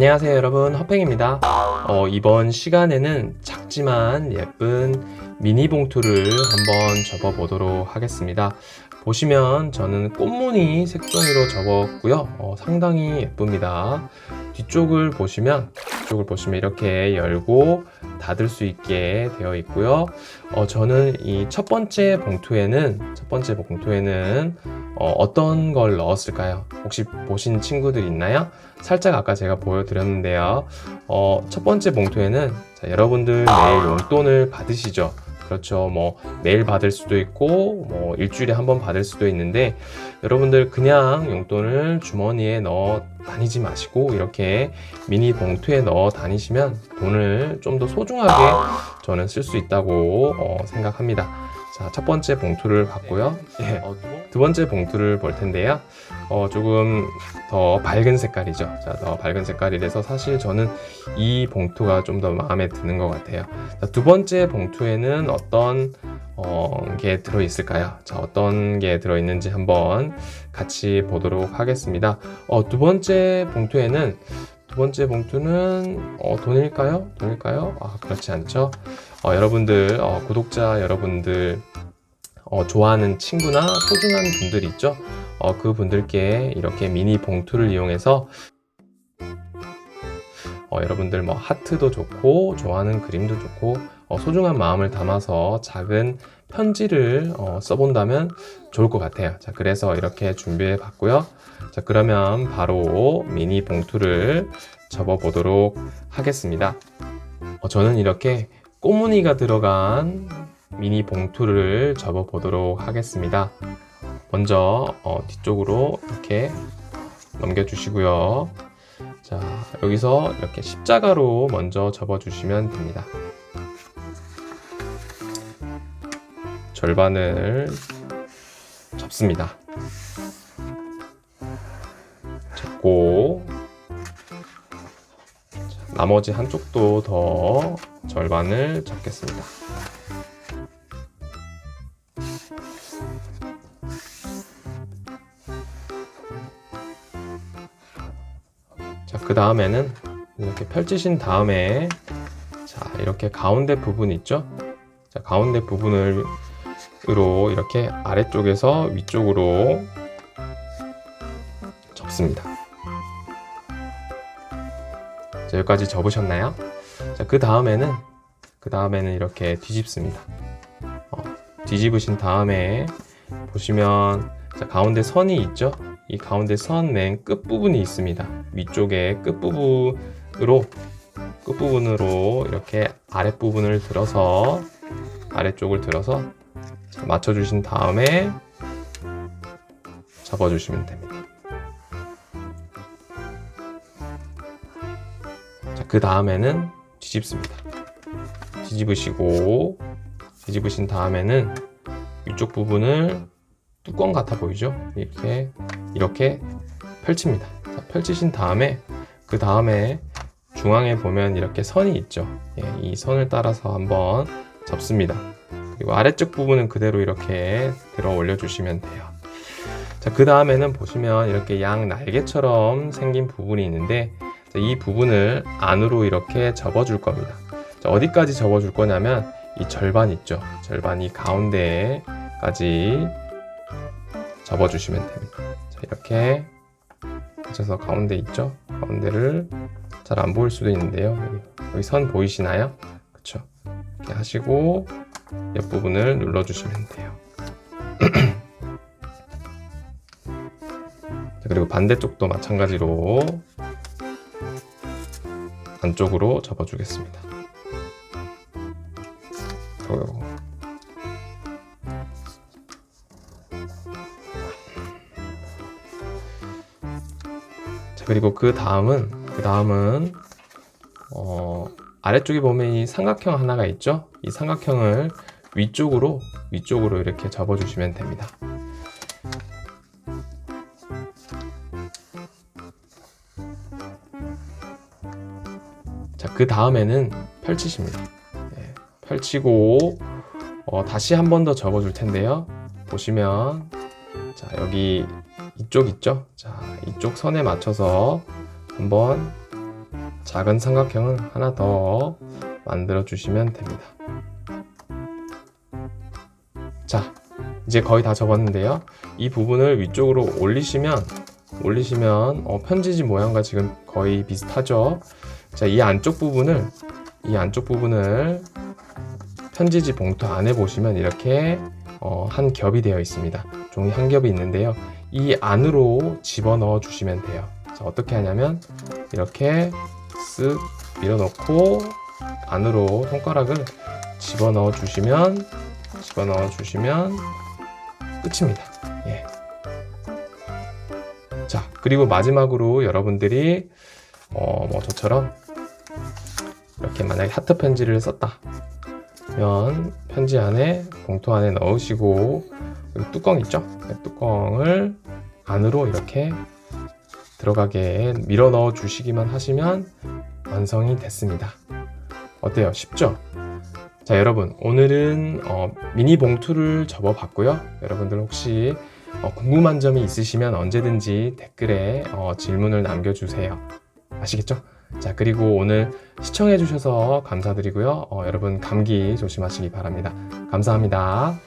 안녕하세요 여러분. 허팽입니다. 어, 이번 시간에는 작지만 예쁜 미니 봉투를 한번 접어 보도록 하겠습니다 보시면 저는 꽃무늬 색종이로 접었고요 어, 상당히 예쁩니다 뒤쪽을 보시면 뒤쪽을 보시면 이렇게 열고 닫을 수 있게 되어 있고요 어, 저는 이 첫 번째 봉투에는 첫 번째 봉투에는 어, 떤걸 넣었을까요 혹시 보신 친구들 있나요? 살짝 아까 제가 보여드렸는데요. 어, 첫 번째 봉투에는 자, 여러분들 매일 용돈을 받으시죠. 그렇죠. 뭐 매일 받을 수도 있고 뭐 일주일에 한 번 받을 수도 있는데 여러분들 그냥 용돈을 주머니에 넣어 다니지 마시고 이렇게 미니 봉투에 넣어 다니시면 돈을 좀 더 소중하게 저는 쓸 수 있다고 어, 생각합니다. 자, 첫 번째 봉투를 받고요. 예, 어, 두 번째 봉투를 볼 텐데요. 어, 조금 더 밝은 색깔이죠. 자, 더 밝은 색깔이라서 사실 저는 이 봉투가 좀 더 마음에 드는 것 같아요. 자, 두 번째 봉투에는 어떤 어, 게 들어 있을까요? 자, 어떤 게 들어 있는지 한번 같이 보도록 하겠습니다. 어, 두 번째 봉투에는 두 번째 봉투는 어, 돈일까요? 돈일까요? 아, 그렇지 않죠. 어, 여러분들 어, 구독자 여러분들 어, 좋아하는 친구나 소중한 분들 있죠? 어, 그 분들께 이렇게 미니 봉투를 이용해서 어, 여러분들 뭐 하트도 좋고 좋아하는 그림도 좋고 어, 소중한 마음을 담아서 작은 편지를 어, 써본다면 좋을 것 같아요. 자, 그래서 이렇게 준비해 봤고요. 자, 그러면 바로 미니 봉투를 접어 보도록 하겠습니다. 어, 저는 이렇게 꽃무늬가 들어간 미니 봉투를 접어 보도록 하겠습니다. 먼저 어, 뒤쪽으로 이렇게 넘겨 주시고요. 자, 여기서 이렇게 십자가로 먼저 접어 주시면 됩니다. 절반을 접습니다. 접고 자, 나머지 한쪽도 더 절반을 접겠습니다. 그 다음에는 이렇게 펼치신 다음에 자, 이렇게 가운데 부분 있죠? 자, 가운데 부분을 으로 이렇게 아래쪽에서 위쪽으로 접습니다. 자, 여기까지 접으셨나요? 자, 그 다음에는 그 다음에는 이렇게 뒤집습니다. 어, 뒤집으신 다음에 보시면 자, 가운데 선이 있죠? 이 가운데 선 맨 끝부분이 있습니다. 위쪽에 끝부분으로 끝부분으로 이렇게 아랫부분을 들어서 아래쪽을 들어서 자, 맞춰주신 다음에 접어주시면 됩니다. 자, 그 다음에는 뒤집습니다. 뒤집으시고 뒤집으신 다음에는 위쪽 부분을 뚜껑 같아 보이죠? 이렇게 이렇게 펼칩니다. 자, 펼치신 다음에 그 다음에 중앙에 보면 이렇게 선이 있죠. 예, 이 선을 따라서 한번 접습니다. 그리고 아래쪽 부분은 그대로 이렇게 들어 올려주시면 돼요. 자, 그 다음에는 보시면 이렇게 양 날개처럼 생긴 부분이 있는데 자, 이 부분을 안으로 이렇게 접어줄 겁니다. 자, 어디까지 접어줄 거냐면 이 절반 있죠. 절반 이 가운데까지 접어주시면 됩니다. 자, 이렇게 하셔서 가운데 있죠. 가운데를 잘 안 보일 수도 있는데요. 여기, 선 보이시나요? 그쵸? 이렇게 하시고 옆부분을 눌러주시면 돼요. 자, 그리고 반대쪽도 마찬가지로 안쪽으로 접어주겠습니다. 요거. 자, 그리고 그 다음은 그 다음은 어, 아래쪽에 보면 이 삼각형 하나가 있죠? 이 삼각형을 위쪽으로 위쪽으로 이렇게 접어 주시면 됩니다. 자, 그 다음에는 펼치십니다. 네, 펼치고 어, 다시 한 번 더 접어 줄 텐데요. 보시면 자 여기 이쪽 있죠? 자 이쪽 선에 맞춰서 한번 작은 삼각형을 하나 더 만들어 주시면 됩니다. 자, 이제 거의 다 접었는데요. 이 부분을 위쪽으로 올리시면 올리시면 어, 편지지 모양과 지금 거의 비슷하죠. 자, 이 안쪽 부분을 이 안쪽 부분을 편지지 봉투 안에 보시면 이렇게 어, 한 겹이 되어 있습니다. 종이 한 겹이 있는데요. 이 안으로 집어 넣어 주시면 돼요. 자, 어떻게 하냐면 이렇게 쓱 밀어넣고 안으로 손가락을 집어 넣어 주시면 집어 넣어 주시면 끝입니다. 예. 자, 그리고 마지막으로 여러분들이 어, 뭐 저처럼 이렇게 만약에 하트 편지를 썼다. 면 편지 안에 봉투 안에 넣으시고 뚜껑 있죠? 네, 뚜껑을 안으로 이렇게 들어가게 밀어 넣어 주시기만 하시면 완성이 됐습니다. 어때요? 쉽죠? 자, 여러분 오늘은 어, 미니 봉투를 접어 봤고요. 여러분들 혹시 어, 궁금한 점이 있으시면 언제든지 댓글에 어, 질문을 남겨주세요. 아시겠죠? 자, 그리고 오늘 시청해주셔서 감사드리고요. 어, 여러분 감기 조심하시기 바랍니다. 감사합니다.